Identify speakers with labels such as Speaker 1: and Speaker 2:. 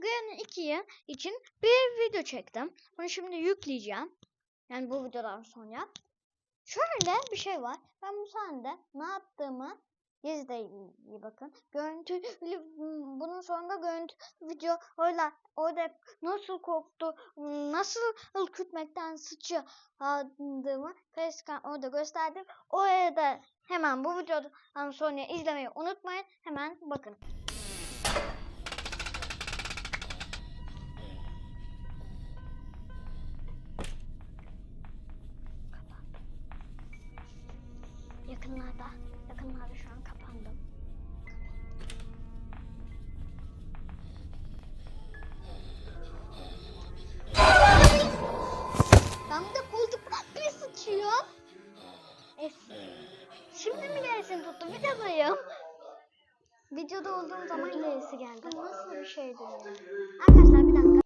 Speaker 1: Granny 2'yi için bir video çektim. Bunu şimdi yükleyeceğim. Yani bu videodan sonra. Şöyle bir şey var. Ben bu sahnede ne yaptığımı izleyin iyi bakın. Görüntü bunun sonunda görüntü video orada orada nasıl korktu, nasıl ürkütmekten sıçradığımı Facecam orada gösterdim. Oraya da hemen bu videodan sonra izlemeyi unutmayın. Hemen bakın. Yakınlarda, yakınlarda şu an kapandım. Ben de koltuktan bir sıçıyor. Şimdi mi gelsin tuttu? Videodayım. Videoda olduğum zaman gerisi geldi. Nasıl bir şeydi? Arkadaşlar